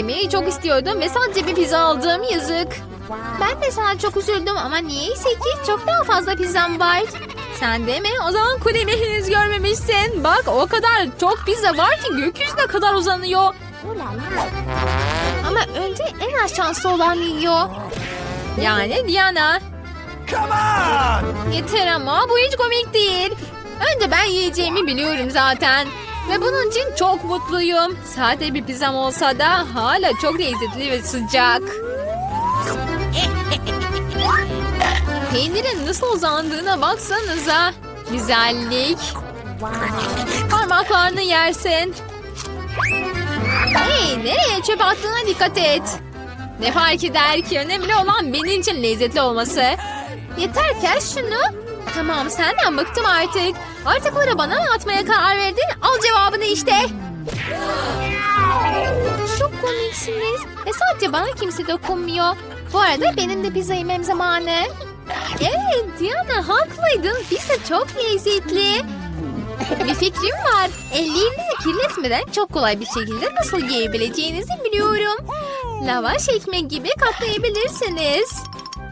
yemeyi çok istiyordum ve sadece bir pizza aldım yazık. Ben de sana çok üzüldüm ama niyeyse ki çok daha fazla pizzam var. Sen de mi? O zaman kulemi henüz görmemişsin. Bak o kadar çok pizza var ki gökyüzüne kadar uzanıyor. Ama önce en az şanslı olan yiyor. Yani Diana. Come on! Yeter ama bu hiç komik değil. Önce ben yiyeceğimi biliyorum zaten. Ve bunun için çok mutluyum. Sade bir pizzam olsa da hala çok lezzetli ve sıcak. Peynirin nasıl uzandığına baksanıza. Güzellik. Parmaklarını yersin. Hey nereye çöp attığına dikkat et. Ne fark eder ki önemli olan benim için lezzetli olması. Yeter kes şunu. Tamam senden bıktım artık. Artıkları bana mı atmaya karar verdin? Al cevabını işte. Çok komiksiniz. Ve sadece bana kimse dokunmuyor. Bu arada benim de pizza yemem zamanı. Evet Diana haklıydın. Pizza çok lezzetli. Bir fikrim var. Ellerini kirletmeden çok kolay bir şekilde nasıl yiyebileceğinizi biliyorum. Lavaş ekmek gibi katlayabilirsiniz.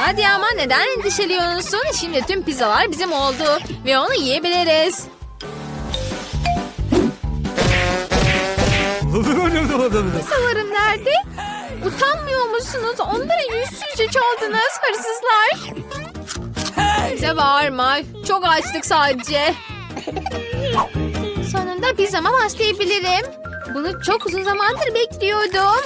Hadi ama neden endişeliyorsun? Şimdi tüm pizzalar bizim oldu ve onu yiyebiliriz. Pizzalarım nerede? Utanmıyor musunuz? Onları yüzsüzce çaldınız hırsızlar. Bize bağırma. Çok açtık sadece. Sonunda pizzama başlayabilirim. Bunu çok uzun zamandır bekliyordum.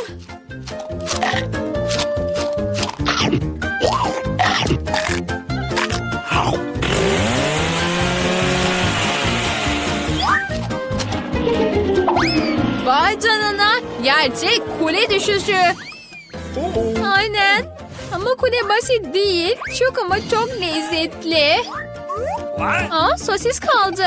Vay canına. Gerçek kule düşüşü. Aynen. Ama kule basit değil. Çok ama çok lezzetli. Aa sosis kaldı.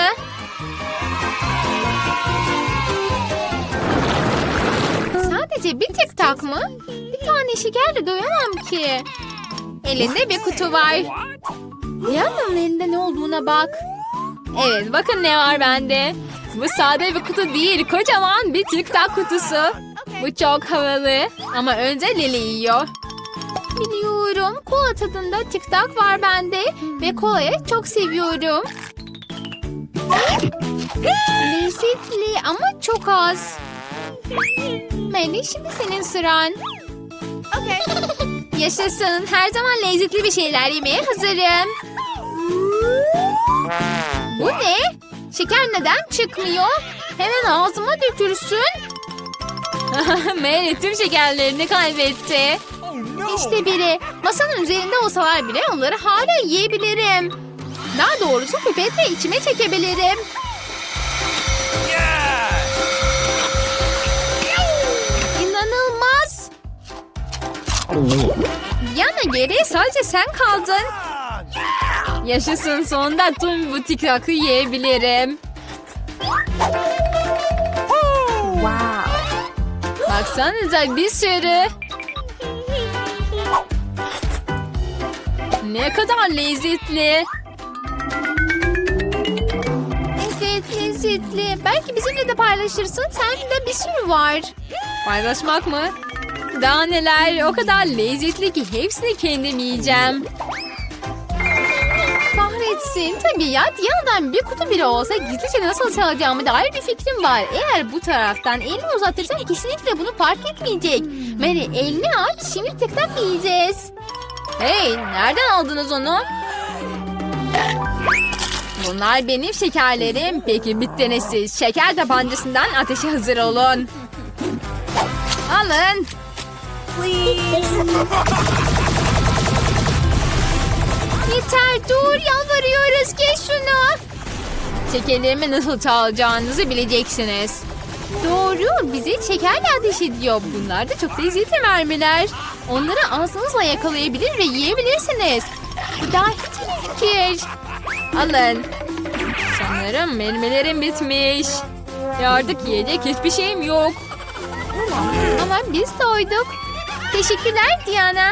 Sadece bir tek tak mı? Bir tane şekerle doyamam ki. Elinde bir kutu var. Yanın elinde ne olduğuna bak. Evet bakın ne var bende. Bu sade bir kutu değil kocaman bir tic tac kutusu. Bu çok havalı ama önce Lili yiyor. Biliyorum kola tadında tic tac var bende ve kolayı çok seviyorum. Lezzetli ama çok az. Melih şimdi senin sıran. Yaşasın her zaman lezzetli bir şeyler yemeye hazırım. Bu ne? Şeker neden çıkmıyor? Hemen ağzıma dökülsün. Mary tüm şekerlerini kaybetti. İşte biri. Masanın üzerinde olsalar bile onları hala yiyebilirim. Daha doğrusu pipetle içime çekebilirim. İnanılmaz. Yana geriye sadece sen kaldın. Yaşasın sonunda tüm bu tiktakı yiyebilirim. Baksanıza bir sürü. Ne kadar lezzetli. Evet lezzetli. Belki bizimle de paylaşırsın. Sende bir sürü var. Paylaşmak mı? Daha neler o kadar lezzetli ki hepsini kendim yiyeceğim. Kahretsin. Tabii ya Diyana'dan bir kutu bile olsa gizlice nasıl çalacağımı dair bir fikrim var. Eğer bu taraftan elini uzatırsan kesinlikle bunu fark etmeyecek. Mary elini aç şimdi tek tak yiyeceğiz. Hey nereden aldınız onu? Bunlar benim şekerlerim. Peki bittiniz siz. Şeker tabancasından ateşe hazır olun. Alın. Yeter dur yalvarıyoruz kes şunu. Şekerlerimi nasıl çalacağınızı bileceksiniz. Doğru, bizi şekerle ateş ediyor. Bunlar da çok lezzetli mermiler. Onları ağzınızla yakalayabilir ve yiyebilirsiniz. Bu daha hiç iyi fikir. Alın. Sanırım mermilerim bitmiş. Ve artık yiyecek hiçbir şeyim yok. Ama biz doyduk. Teşekkürler Diana.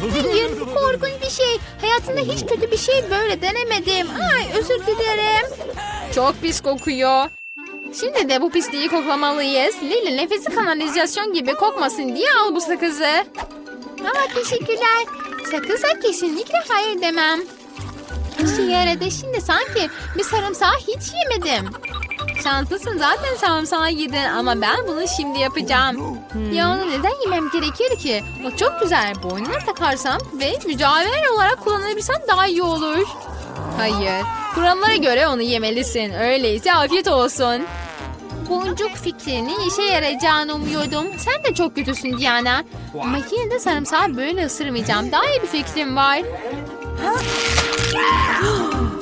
Hayır, bu korkunç bir şey. Hayatımda hiç kötü bir şey böyle denemedim. Ay, özür dilerim. Çok pis kokuyor. Şimdi de bu pisliği koklamalıyız. Lili nefesi kanalizasyon gibi kokmasın diye al bu sakızı. Aa, teşekkürler. Sakıza kesinlikle hayır demem. İşe yaradı. Şimdi sanki bir sarımsağı hiç yemedim. Şanslısın zaten sarımsağı yedin ama ben bunu şimdi yapacağım. Ya onu neden yemem gerekir ki? O çok güzel. Boynuna takarsam ve mücadele olarak kullanabilsem daha iyi olur. Hayır. Kurallara göre onu yemelisin. Öyleyse afiyet olsun. Boncuk fikrinin işe yarayacağını umuyordum. Sen de çok kötüsün Diana. Ama yine de sarımsağı böyle ısırmayacağım. Daha iyi bir fikrim var.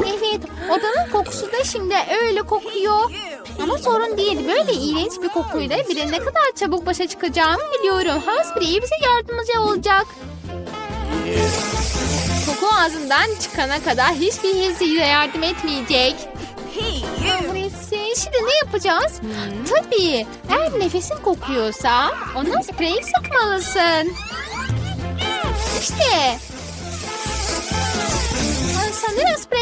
Evet, odanın kokusu da şimdi öyle kokuyor. Ama sorun değil. Böyle iğrenç bir kokuyla bile ne kadar çabuk başa çıkacağımı biliyorum. Hansbury bize yardımcı olacak. Koku ağzından çıkana kadar hiçbir his size yardım etmeyecek. Şimdi ne yapacağız? Tabii, eğer nefesin kokuyorsa ona sprey sıkmalısın. İşte. Sanırım sprey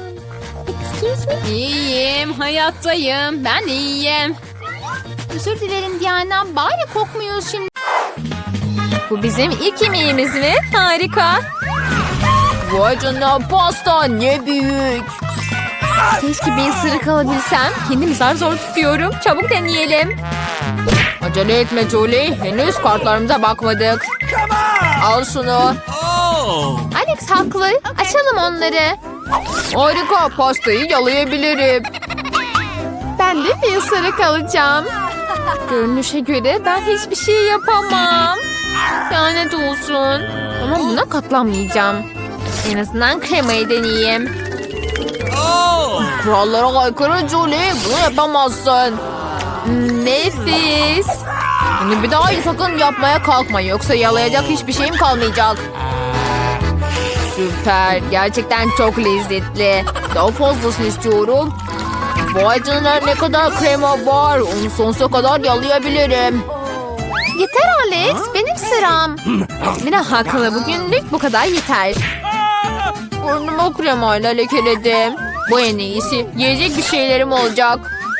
İyiyim, hayattayım. Ben iyiyim. Özür dilerim Diana. Bari kokmuyoruz şimdi. Bu bizim ilk yemeğimiz mi? Harika. Vay canına pasta ne büyük. Keşke bir ısırık alabilsem. Kendimi zar zor tutuyorum. Çabuk deneyelim. Acele etme Julie. Henüz kartlarımıza bakmadık. Come on! Al şunu. Oh! Alex haklı. Açalım onları. Harika pastayı yalayabilirim. Ben de bir ısırık alacağım. Görünüşe göre ben hiçbir şey yapamam. Lanet olsun. Ama buna katlanmayacağım. En azından kremayı deneyeyim. Kurallara aykırı Julie bunu yapamazsın. Nefis. Bunu bir daha sakın yapmaya kalkma yoksa yalayacak hiçbir şeyim kalmayacak. Süper gerçekten çok lezzetli. Daha fazlasını istiyorum. Vay canına ne kadar krema var. Onu sonsuza kadar yalayabilirim. Yeter Alex. Benim sıram. Mina haklı. Bugünlük bu kadar yeter. Burnumu kremayla lekeledim. Bu en iyisi. Yiyecek bir şeylerim olacak.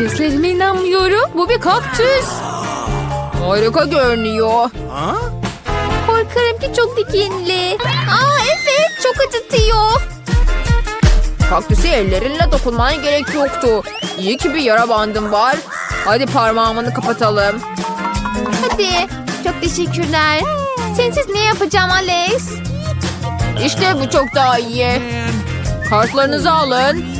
Gözlerime inanmıyorum. Bu bir kaktüs. Harika görünüyor. Huh? Korkarım ki çok dikenli. Aa evet çok acıtıyor. Kaktüse ellerinle dokunmana gerek yoktu. İyi ki bir yara bandım var. Hadi parmağımını kapatalım. Hadi. Çok teşekkürler. Sensiz ne yapacağım Alex? İşte bu çok daha iyi. Kartlarınızı alın.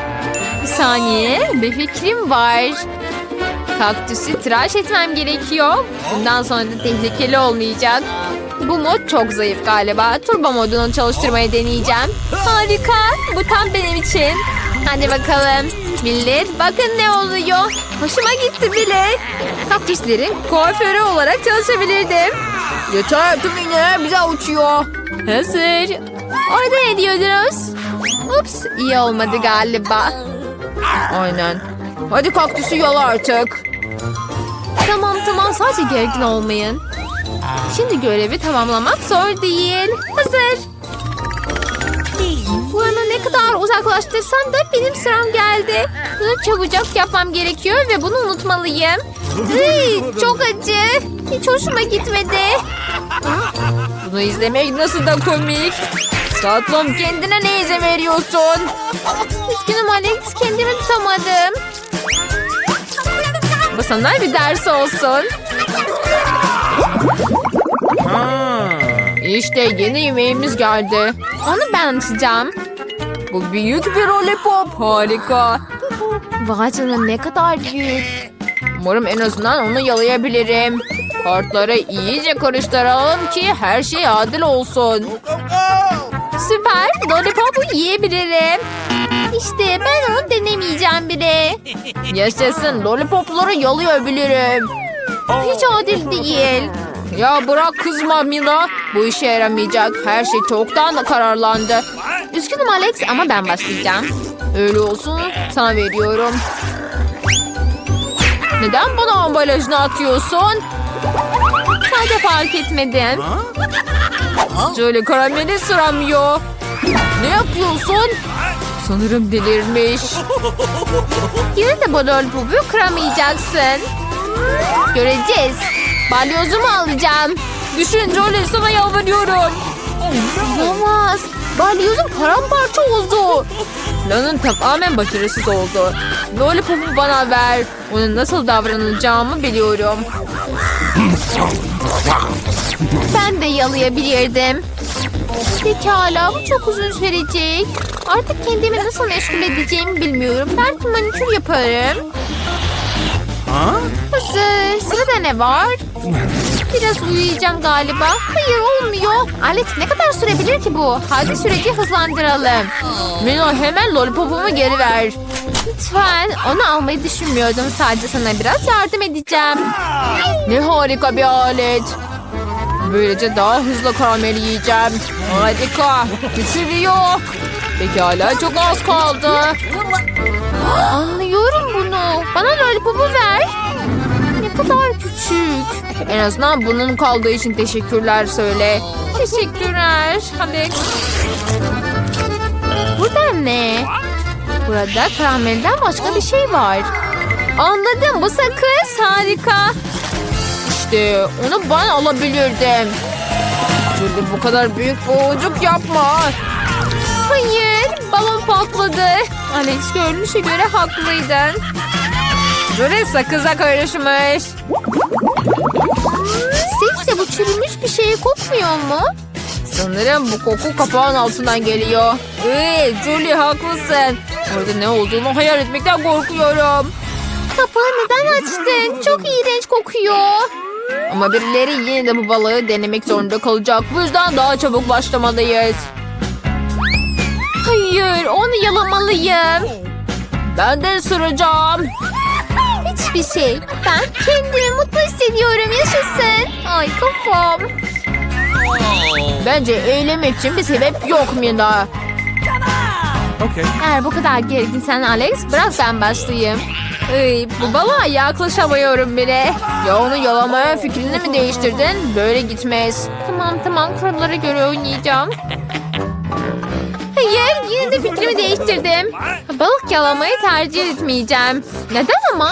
Bir saniye. Bir fikrim var. Kaktüsü tıraş etmem gerekiyor. Bundan sonra da tehlikeli olmayacak. Bu mod çok zayıf galiba. Turbo modunu çalıştırmayı deneyeceğim. Harika. Bu tam benim için. Hadi bakalım. Millet bakın ne oluyor. Hoşuma gitti bile. Kaktüslerin kuaförü olarak çalışabilirdim. Yeter tüm iğneler bize uçuyor. Hazır. Orada ne diyordunuz? Ups iyi olmadı galiba. Aynen. Hadi kaktüsü yala artık. Tamam tamam sadece gergin olmayın. Şimdi görevi tamamlamak zor değil. Hazır. Bunu ne kadar uzaklaştırsam da benim sıram geldi. Bunu çabucak yapmam gerekiyor ve bunu unutmalıyım. Iy, çok acı. Hiç hoşuma gitmedi. Bunu izlemek nasıl da komik. Tatlım kendine ne izin veriyorsun? Üzgünüm Alex kendimi tutamadım. Bu sana bir ders olsun. İşte yeni yemeğimiz geldi. Onu ben açacağım. Bu büyük bir lollipop. Harika. Vay canına ne kadar büyük. Umarım en azından onu yalayabilirim. Kartları iyice karıştıralım ki her şey adil olsun. Süper. Lollipop'u yiyebilirim. İşte ben onu denemeyeceğim bile. Yaşasın lollipopları yalayabilirim. Hiç adil değil. Ya bırak kızma Mila. Bu işe yaramayacak. Her şey çoktan da kararlandı. Üzgünüm Alex ama ben başlayacağım. Öyle olsun sana veriyorum. Neden bana ambalajını atıyorsun? Sadece fark etmedim. Şöyle karameli sıramıyor. Ne yapıyorsun? Sanırım delirmiş. Yine de bu lollipopu kıramayacaksın. Göreceğiz. Balyozumu alacağım. Düşün Jolie sana yalvarıyorum. Olamaz. Balyozum paramparça oldu. Planın tamamen başarısız oldu. Lollipop'u bana ver. Onun nasıl davranacağımı biliyorum. Ben de yalayabilirdim. Pekala bu çok uzun sürecek. Artık kendimi nasıl meşgul edeceğimi bilmiyorum. Belki manikür yaparım. Hazır. Sırada ne var? Biraz uyuyacağım galiba. Hayır olmuyor. Alex ne kadar sürebilir ki bu? Hadi süreci hızlandıralım. Mino hemen lollipopumu geri ver. Lütfen. Onu almayı düşünmüyordum. Sadece sana biraz yardım edeceğim. Ne harika bir alet. Böylece daha hızlı karamel yiyeceğim. Harika. Küçülüyor. Pekala çok az kaldı. Anlıyorum bunu. Bana lollipopu ver. Ne kadar küçük. En azından bunun kaldığı için teşekkürler söyle. Teşekkürler Alex. Burada ne? Burada karamelden başka bir şey var. Anladım bu sakız harika. İşte onu ben alabilirdim. Julie bu kadar büyük boğucuk yapma. Hayır balon patladı. Alex görünüşe göre haklıydın. Julie sakıza karışmış. Sizce bu çürümüş bir şeye kokmuyor mu? Sanırım bu koku kapağın altından geliyor. Ee, Julie haklısın. Orada ne olduğunu hayal etmekten korkuyorum. Kapağı neden açtın? Çok iğrenç kokuyor. Ama birileri yine de bu balığı denemek zorunda kalacak. Bu yüzden daha çabuk başlamalıyız. Hayır onu yalamalıyım. Ben de ısıracağım. Hiçbir şey. Ben kendimi mutlu hissediyorum. Yaşasın. Ay kafam. Bence eğlenmek için bir sebep yok Mina. Okay. Eğer bu kadar gerginsen Alex bırak ben başlayayım. Ay, bu balığa yaklaşamıyorum bile. Ya onu yalamaya fikrini mi değiştirdin? Böyle gitmez. Tamam tamam kurallara göre oynayacağım. Hayır yine de fikrimi değiştirdim. Balık yalamayı tercih etmeyeceğim. Neden ama?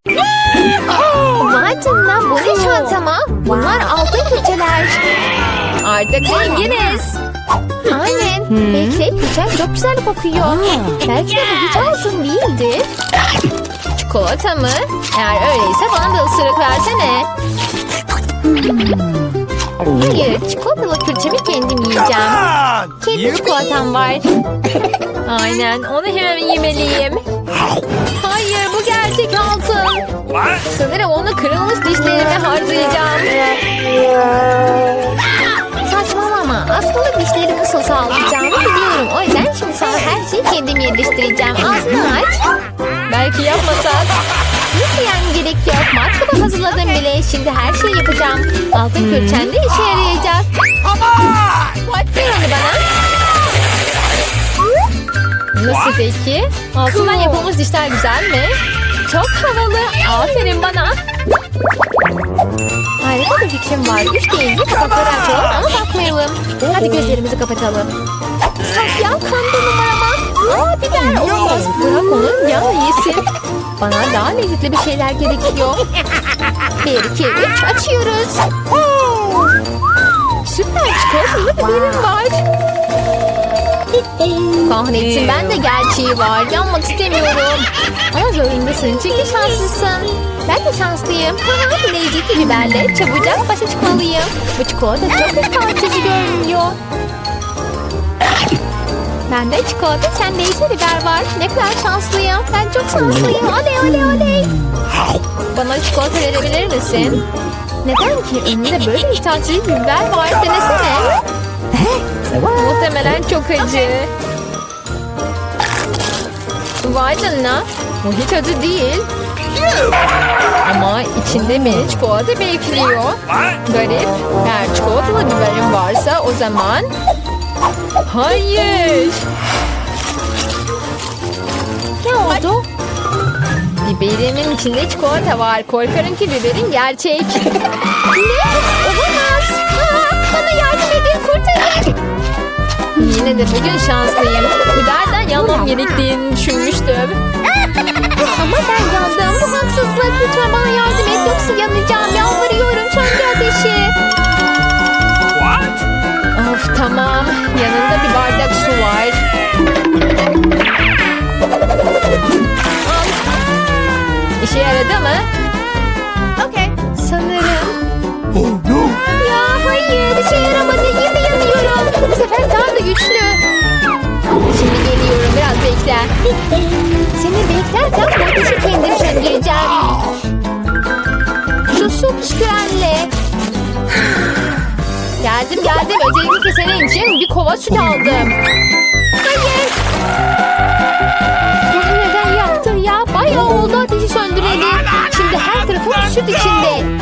Vay canına bu ne çantama? Bunlar altın külçeler. Artık zenginiz. Aynen. Bekle külçen çok güzel kokuyor. Belki de bu hiç altın değildir. Çikolata mı? Eğer öyleyse bana da ısırık versene. Hayır, çikolatalı külçemi kendim yiyeceğim. Kendi çikolatam var. Aynen, onu hemen yemeliyim. Hayır, gerçek altın. What? Sanırım onu kırılmış dişlerime harcayacağım. Saçmalama. Aslında dişleri nasıl sağlayacağımı biliyorum. O yüzden şimdi sana her şeyi kendim yerleştireceğim. Ağzını aç. Belki yapmasak. Nasıl yani gerek yok. Matkabı hazırladım bile. Şimdi her şeyi yapacağım. Altın külçen de işe yarayacak. Ver onu bana. Nasıl peki? Altından yapılmış dişler güzel mi? Çok havalı. Aferin bana. Harika bir fikrim var. Üç deyince kapakları açalım ama bakmayalım. Hadi gözlerimizi kapatalım. Sakyan kandı numarama. Aa biber olamaz. Bırak onu ya yesin. Bana daha lezzetli bir şeyler gerekiyor. Bir, iki, üç açıyoruz. Süper çikolatalı biberim var. Kahretsin ben de gerçeği var. Yanmak istemiyorum. Ama zorundasın çünkü şanslısın. Ben de şanslıyım. Haha, Lezzetli biberle çabucak başa çıkmalıyım. Bu çikolata çok iştah açıcı görünüyor. Bende çikolata, sende ise biber var. Ne kadar şanslıyım. Ben çok şanslıyım. Oley oley oley. Bana çikolata verebilir misin? Neden ki? Önünde böyle bir tatlı biber var. Denesene. Muhtemelen çok acı. Vay canına. Bu hiç acı değil. Ama içinde mini çikolata bekliyor. Garip. Eğer çikolatalı biberim varsa o zaman... Hayır. Ne oldu? Biberimin içinde çikolata var. Korkarım ki biberin gerçek. Ne? Olamaz. Ha, bana yardım edin. Kurtarın. Yine de bugün şanslıyım. Biberden yanmam gerektiğini düşünmüştüm. Ama ben yandım. Bu haksızlık. Lütfen bana yardım et. Yoksa yanacağım. Yalvarıyorum. Söndür ateşi. What? Of tamam. Yanında bir bardak su var. Al. İşe yaradı mı? Okay. Sanırım. Oh no! Ya hayır. işe yaramadı. Bu sefer daha da güçlü. Şimdi geliyorum. Biraz bekle. Seni beklerken bu ateşi kendim söndüreceğim. Şu su püskürenle. Geldim geldim. Özellikle senin için bir kova süt aldım. Hayır. Bunu neden yaptın ya? Bayağı oldu ateşi söndüreli. Şimdi her tarafım süt içinde.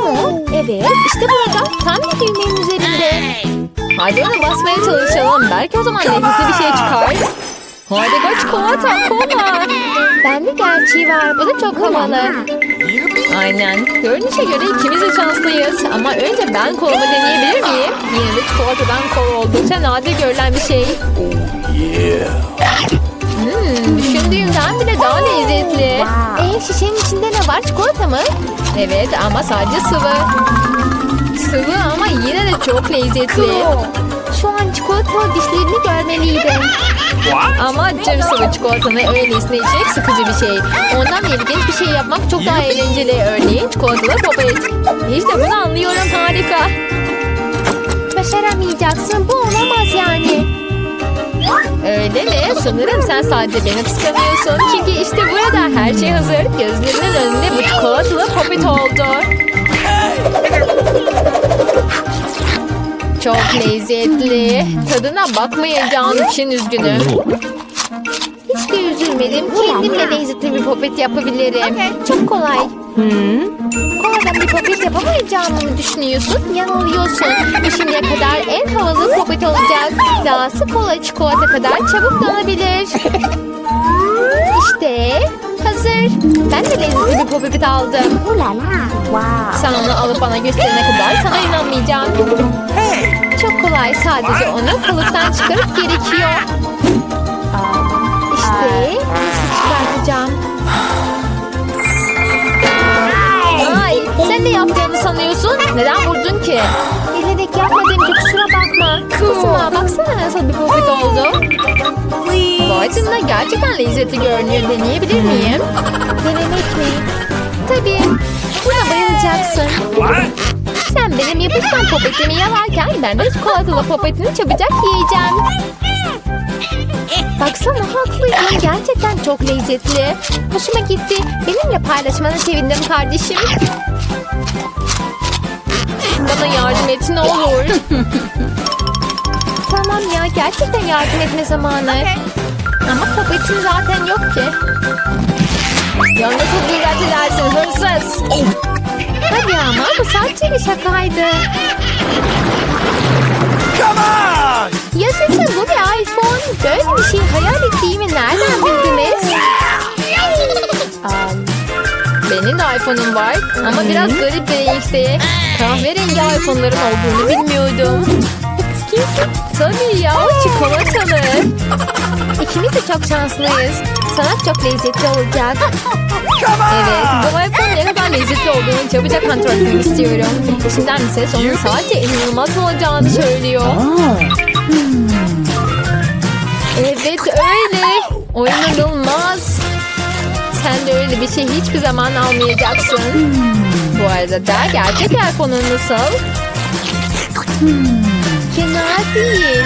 Evet, işte burada. Tam bir düğmenin üzerinde. Hadi ona basmaya çalışalım. Belki o zaman lezzetli bir şey çıkar. Hadi kaç çikolata kola. Bende gerçeği var. Bu da çok havalı. Aynen. Görünüşe göre ikimiz de şanslıyız. Ama önce ben kolamı deneyebilir miyim? Yine de çikolatadan kola oldukça nadir görülen bir şey. Hmm, düşündüğümden bile daha lezzetli. Ee, şişenin içinde ne var? Çikolata mı? Evet ama sadece sıvı. Sıvı ama yine de çok lezzetli. Şu an çikolatalı dişlerini görmeliydin. What? Ama cır sıvı çikolatanı öylesine içmek sıkıcı bir şey. Ondan ilginç bir şey yapmak çok daha eğlenceli. Örneğin çikolatalı popet. İşte bunu anlıyorum harika. Başaramayacaksın. Bu olamaz yani. Öyle mi? Sanırım sen sadece beni kıskanıyorsun. Çünkü işte burada her şey hazır. Gözlerinin önünde bu çikolatalı popet oldu. Çok lezzetli. Tadına bakmayacağım için üzgünüm. Hiç de üzülmedim. Kendimle lezzetli bir popet yapabilirim. Çok kolay. Koladan bir popet yapamayacağımı mı düşünüyorsun? Yanılıyorsun. Bu şimdiye kadar en havalı popet olacak. Dahası kola çikolata kadar çabuk donabilir. İşte hazır. Ben de lezzetli bir popet aldım. Sen onu alıp bana gösterene kadar sana inanmayacağım. Çok kolay. Sadece onu kalıptan çıkarıp gerekiyor. İşte nasıl çıkartacağım? Ne yaptığını sanıyorsun? Neden vurdun ki? Bilerek yapmadım ki kusura bakma. Kızma baksana nasıl bir popet oldu. Vay canına gerçekten lezzetli görünüyor. Deneyebilir miyim? Denemek mi? Tabii. Buna bayılacaksın. Sen benim yapışkan popetimi yalarken ben de çikolatalı popetini çabucak yiyeceğim. Baksana haklıydın. Gerçekten çok lezzetli. Hoşuma gitti. Benimle paylaşmana sevindim kardeşim. Bana yardım et ne olur. Tamam ya gerçekten yardım etme zamanı. Ama popetin zaten yok ki. ya nasıl cüret edersin hırsız? Hadi ama bu sadece bir şakaydı. Come on! Yaşasın bu bir iPhone. Böyle bir şey hayal ettiğimi nereden bildiniz? Benim de iPhone'um var ama biraz garip bir renkte. Kahverengi iPhone'ların olduğunu bilmiyordum. Tabii ya çikolatalı. İkimiz de çok şanslıyız. Sana çok lezzetli olacak. Evet, bu iPhone ne kadar lezzetli olduğunu çabucak kontrol etmek istiyorum. İçinden bir ses onun sadece inanılmaz olacağını söylüyor. Evet öyle. O inanılmaz. Sen de öyle bir şey hiçbir zaman almayacaksın. Bu arada da gerçek iPhone'un nasıl? Fena değil.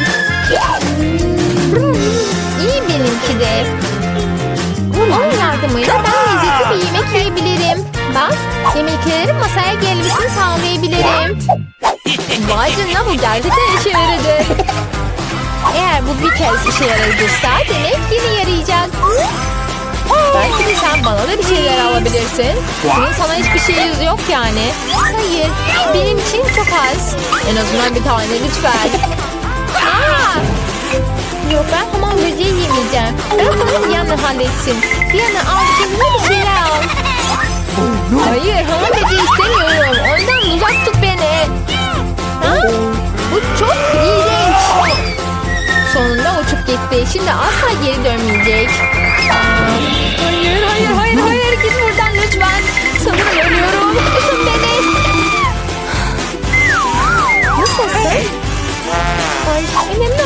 İyi benimki de. Onun yardımıyla ben lezzetli bir yemek yiyebilirim. Bak, yemeklerin masaya gelmesini sağlayabilirim. Vay canına bu gerçekten işe yaradı. Eğer bu bir kez işe yaradıysa demek yine yarayacak. Belki de sen bana da bir şeyler alabilirsin. Bunun sana hiçbir şey yok yani. Hayır, benim için çok az. En azından bir tane lütfen. Aa! Yok ben hamam böceği yemeyeceğim. Bırak onu Diana halletsin. Diana al kendine bir şeyler al. Hayır hamam böceği istemiyorum. Ondan uzak tut? Bu çok iğrenç. Sonunda uçup gitti. Şimdi asla geri dönmeyecek. Hayır, hayır, hayır, hayır. Git buradan lütfen. Sanırım ölüyorum. Tutun beni. Nasılsın? Ay, önemli